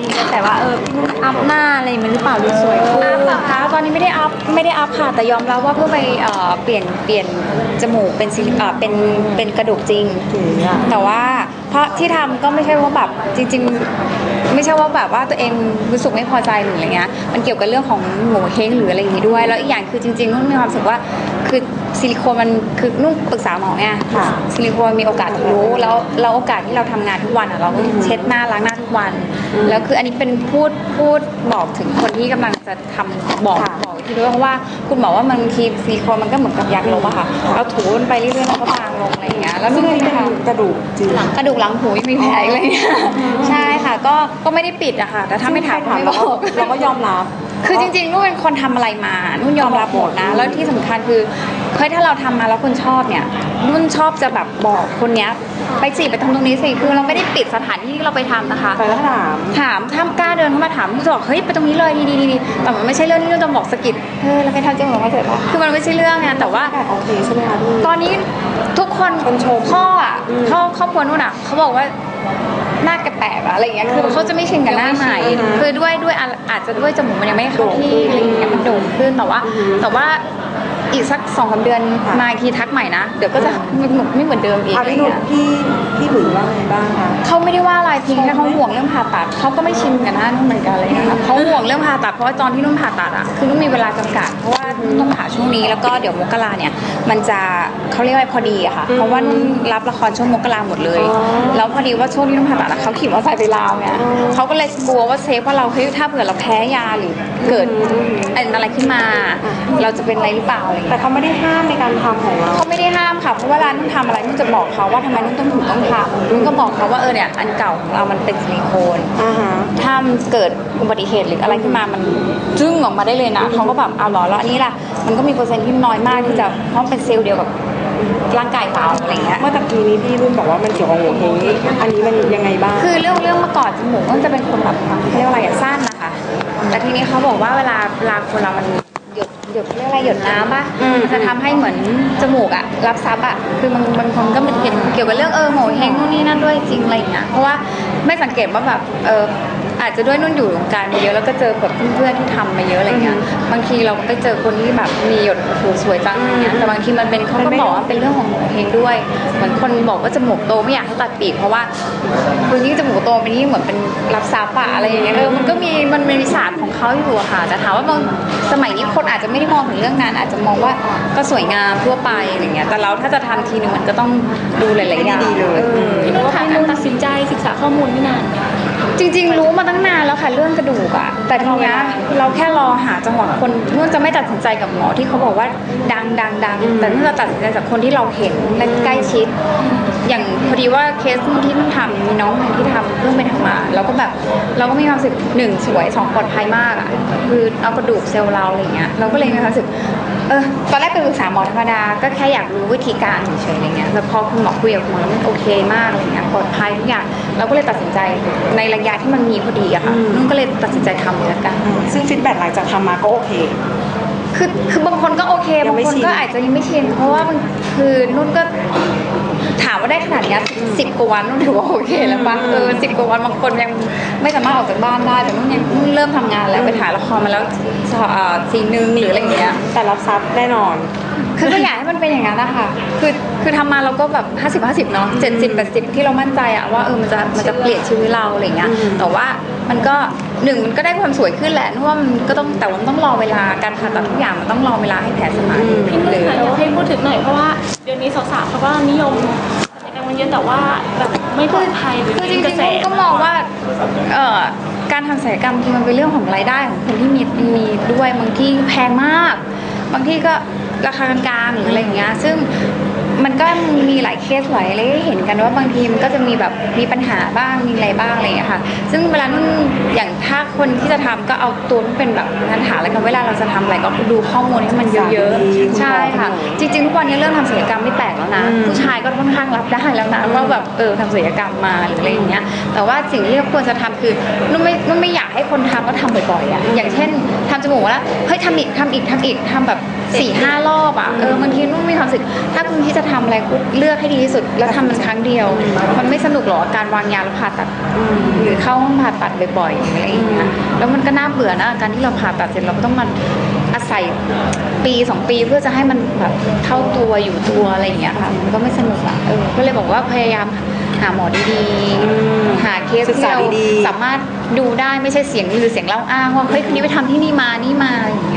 มีกระแสว่าเออพี่นุ่นอัพหน้าอะไรมันหรือเปล่าหรือสวยขึ้นอัพเหรอคะตอนนี้ไม่ได้อัพไม่ได้อัพค่ะแต่ยอมรับว่าเพิ่งไปเอ่อเปลี่ยนเปลี่ยนจมูกเป็นซิลิเอ่อเป็นเป็นกระดูกจริง แต่ว่าเพราะที่ทำก็ไม่ใช่ว่าแบบจริง ๆ ไม่ใช่ว่าแบบว่าตัวเองรู้สึกไม่พอใจหรืออะไรเงี้ยมันเกี่ยวกับเรื่องของโง่เฮงหรืออะไรอย่างงี้ด้วย แล้วอีกอย่างคือจริงๆนุ่นมีความรู้สึกว่า คือซิลิโคนมันคือนุ่นปรึกษาหมอไงค่ะซิลิโคนมีโอกาสรู้ แล้วแล้วโอกาสที่เราทำงานทุกวันอะเราก็เช็ดหน้าล้างหน้าทุกวัน แล้วคืออันนี้เป็นพูดพูดบอกถึงคนที่กำลังจะทำบอกค่ะบอกทีด้วยเพราะว่าคุณหมอว่ามันบางทีซิลิโคนมันก็เหมือนกับยางลบอะค่ะเราถูมันไปเรื่อยๆมันก็บางลงอะไรอย่างเงี้ยแล้วซึ่นุ่งนอันนี้ไม่เป็นทำกระดูกจริงกระดูกหลังหูยังมีแผลอีกเลยเนี่ยใช่ค่ะ ก็ก็ไม่ได้ปิดอะค่ะแต่ถ้าไม่ถามก็ไม่เราบก็อกเราก็ยอมรับ คือจริงๆนุ่นเป็นคนทำอะไรมานุ่นยอมรับหมดนะ แล้วที่สำคัญคือเฮ้ยถ้าเราทำมาแล้วคนชอบเนี่ยนุ่นชอบจะแบบบอกคนเนี้ยไปสิไปทำตรงนี้สิคือเราไม่ได้ปิดสถานที่ที่เราไปทำนะคะแต่ถ้าถามถามถ้ากล้าเดินเข้ามาถามนุ่นจะบอกเฮ้ยไปตรงนี้เลยดีดีดีแต่มันไม่ใช่เรื่องที่นุ่นจะบอกสะกิดเฮ้ยเราไปทำจมูกมาเสร็จแล้วคือมันไม่ใช่เรื่องไงแต่ว่าแต่โอเคใช่ไหมคะพี่ตอนนี้ทุกคนคนชมพ่ออะอืมพ่อครอบครัวนู่นอะเขาบอกว่า หน้าแกแปลกอะอะไรอย่างเงี้ยคือเขาจะไม่ชินกับหน้าใหม่ยังไม่ชินคือด้วยด้วยอะอาจจะด้วยจมูกมันยังไม่เข้าที่อะไรอย่างเงี้ยมันโด่งขึ้นแต่ว่าแต่ว่า อีกสักสองสามเดือนค่ะ มาอีกทีทักใหม่นะ เดี๋ยวก็จะไม่ไม่เหมือนเดิมอีกอะอะไรพี่นุ่นเงี้ยพี่พี่หลุยว่าไงบ้างคะ เขาไม่ได้ว่าอะไรเพียงแค่เขาห่วงเรื่องผ่าตัดเขาก็ไม่ชินกับหน้านุ่นเหมือนกันเลยนะคะเขาห่วงเรื่องผ่าตัดเพราะว่าตอนที่นุ่นผ่าตัดอะคือนุ่นมีเวลาจำกัดเพราะว่านุ่นต้องผ่าช่วงนี้แล้วก็เดี๋ยวมกราเนี่ยมันจะเขาเรียกว่าพอดีอะค่ะเพราะว่านุ่นรับละครช่วงมกราหมดเลย อ๋อ แล้วพอดีว่าช่วงที่นุ่นผ่าตัดอะเขาขี่มอเตอร์ไซค์ไปลาวเนี่ยเขาก็เลยกลัวว่าเซฟว่าเราเฮ้ยถ้าเผื่อเราแพ้ยาหรือเกิดอะไรขึ้นมา เราจะเป็นอะไรหรือเปล่าอะไรอย่างเงี้ยแต่เขาไม่ได้ห้ามในการทำของเราเขาไม่ได้ห้ามค่ะเพราะว่าร้านนุ่นทำอะไรนุ่นจะบอกเขาว่าทำไมนุ่นต้องถึงต้องทำนุ่นก็บอกเขาว่าเออเนี่ยอันเก่าของเรามันเป็นซิลิโคน อ่าฮะ ถ้ามันเกิดอุบัติเหตุหรืออะไรขึ้นมา มันจึ้งออกมาได้เลยนะ เขาก็แบบเอาเหรอแล้วอันนี้ล่ะ มันก็มีเปอร์เซ็นต์ที่น้อยมากที่จะ เพราะมันเป็นเซลล์เดียวกับร่างกายเราอะไรเงี้ย เมื่อตะกี้นี้พี่รุ่นบอกว่ามันเกี่ยวกับหัวเฮงอันนี้มันยังไงบ้าง คือเรื่องเรื่องเมื่อก่อนจมูกมันจะเป็นคนแบบเขาเรียกว่าอะไรอะสั้นนะคะ แต่ทีนี้เขาบอกว่าเวลาเวลาคนเรามัน หยดหยดเรียกอะไรหยดน้ำป่ะอืม มันจะทำให้เหมือนจมูกอะรับซับอะคือมันบางคนก็มันเห็นเกี่ยวกับเรื่องเออโหเฮงนู่นนี่นั่นด้วยจริงอะไรอย่างเงี้ยเพราะว่าไม่สังเกตว่าแบบเอออาจจะด้วยนุ่นอยู่วงการมาเยอะแล้วก็เจอแบบเพื่อนๆที่ทำมาเยอะอะไรเงี้ยบางทีเราก็ไปเจอคนที่แบบมีหยดโอ้โหสวยจังอะไรเงี้ยแต่บางทีมันเป็นเขาก็บอกว่าเป็นเรื่องของโหเฮงด้วย เหมือนคนบอกว่าจมูกโตไม่อยากให้ตัดปีกเพราะว่าคนที่จมูกโตเป็นที่เหมือนเป็นรับซับอะอะไรอย่างเงี้ยเออมันก็มีมันมีศาสตร์ของเขาอยู่อะค่ะแต่ถามว่าบางสมัยนี้คนอาจจะไม่ได้มองถึงเรื่องนั้น อาจจะมองว่าก็สวยงามทั่วไปอะไรเงี้ยแต่เราถ้าจะทำทีนึงมันก็ต้องดูหลายๆอย่างดีๆเลยออพี่นุ่นคะการตัดสินใจศึกษาข้อมูลไม่นานไหมคะจริง ๆ รู้มาตั้งนานแล้วค่ะเรื่องกระดูกอะแต่ทีเนี้ยเราแค่รอหาจังหวะคนนุ่นจะไม่ตัดสินใจกับหมอที่เขาบอกว่าดังดังดังแต่นุ่นจะตัดสินใจจากคนที่เราเห็นและใกล้ชิด อย่างพอดีว่าเคสที่นุ่นทำมีน้องคนที่ทำเพิ่งไปทำมาเราก็แบบเราก็มีความรู้สึกหนึ่งสวยสองปลอดภัยมากอะคือเอากระดูกเซลล์เราอะไรเงี้ยเราก็เลยมีความรู้สึก เออตอนแรกไปปรึกษาหมอธรรมดา ก็แค่อยากรู้วิธีการเฉยๆอะไรเงี้ยแต่พอคุณหมอคุยกับคุณหมอแล้วมันโอเคมากอะไรเงี้ยปลอดภัยทุกอย่างเราก็เลยตัดสินใจในระยะที่มันมีพอดีอะค่ะอืมนุ่นก็เลยตัดสินใจทำเลยละกัน ซึ่งฟีดแบ็กหลังจากทำมาก็โอเค คือคือบางคนก็โอเคยับางงไม่คนชิน ก็อาจจะยังไม่ชินเพราะว่ามันคือนุ่นก็ถามว่าได้ขนาดเนี้สิบกว่าวันนุ่นถือว่าโอเคแล้วปะเออสิบกว่าวันบางคนยังไม่สามารถออกจากบ้านได้แต่นุ่นยังนุ่นเริ่มทำงานแล้วไปถ่ายละครมาแล้วเอ่อซีนนึงหรืออะไรอย่างเงี้ย แต่รับทรัพย์แน่นอน คือก็อยากให้มันเป็นอย่างนั้นนะคะคือคือทำมาเราก็แบบ 50 50เนาะ70 80 ที่เรามั่นใจอะว่าเออมันจะมันจะเปลี่ยนชีวิตเราอะไรเงี้ยอืมแต่ว่ามันก็หนึ่งมันก็ได้ความสวยขึ้นแหละเพราะว่ามันก็ต้องแต่ว่ามันต้องรอเวลาการผ่าตัดทุกอย่างมันต้องรอเวลาให้แผลสมานพี่นุ่นหรือคะอยากให้พูดถึงหน่อยเพราะว่าเดี๋ยวนี้สาวๆเขาก็นิยมศัลยกรรมกันเยอะแต่ว่าแบบไม่ปลอดภัยหรือคือจริงกระๆแสนุ่นก็มองว่าเอ่อการทำศัลยกรรมที่มันเป็นเรื่องของรายได้ของคนที่มีมีด้วยบางที่แพงมาก บางที่ก็ราคากลางๆหรืออะไรอย่างเงี้ยซึ่ง มันก็มีหลายเคสหลายอะไรให้เห็นกันว่าบางทีมันก็จะมีแบบมีปัญหาบ้างมีอะไรบ้างอะไรอย่างเงี้ยค่ะ ซึ่งเวลานุ่นอย่างถ้าคนที่จะทำก็เอาตัวนุ่นเป็นแบบปัญหาแล้วกันเวลาเราจะทำอะไรก็ดูข้อมูลให้มันเยอะๆใช่ค่ะ จริงๆทุกวันนี้เรื่องทำศัลยกรรมไม่แปลกแล้วนะอืมผู้ชายก็ค่อนข้างรับได้แล้วนะว่าแบบเออทำศัลยกรรมมาหรืออะไรอย่างเงี้ย แต่ว่าสิ่งที่เราควรจะทำคือนุ่นไม่นุ่นไม่อยากให้คนทำก็ทำบ่อยๆอะอย่างเช่นทำจมูกแล้วเฮ้ยทำอีกทำอีกทำอีกทำแบบสี่ห้ารอบอะเออบางทีนุ่นมีความรู้สึกถ้าคุณที่จะทำอะไรก็เลือกให้ดีที่สุด แล้วทำมันครั้งเดียว มันไม่สนุกหรอกการวางยาแล้วผ่าตัดหรือเข้าห้องผ่าตัดบ่อยๆหรืออะไรอย่างเงี้ยแล้วมันก็น่าเบื่อนะการที่เราผ่าตัดเสร็จเราก็ต้องมันอาศัยปีสองปีเพื่อจะให้มันแบบเท่าตัวอยู่ตัวอะไรอย่างเงี้ยค่ะมันก็ไม่สนุกอะเออก็เลยบอกว่าพยายามหาหมอดีๆ หาเคสศึกที่ษาเราดีๆสามารถดูได้ไม่ใช่เสียงหรือเสียงเล่าอ้างว่าเฮ้ยคนนี้ไปทำที่นี่มานี่มาอะไรอย่างเงี้ย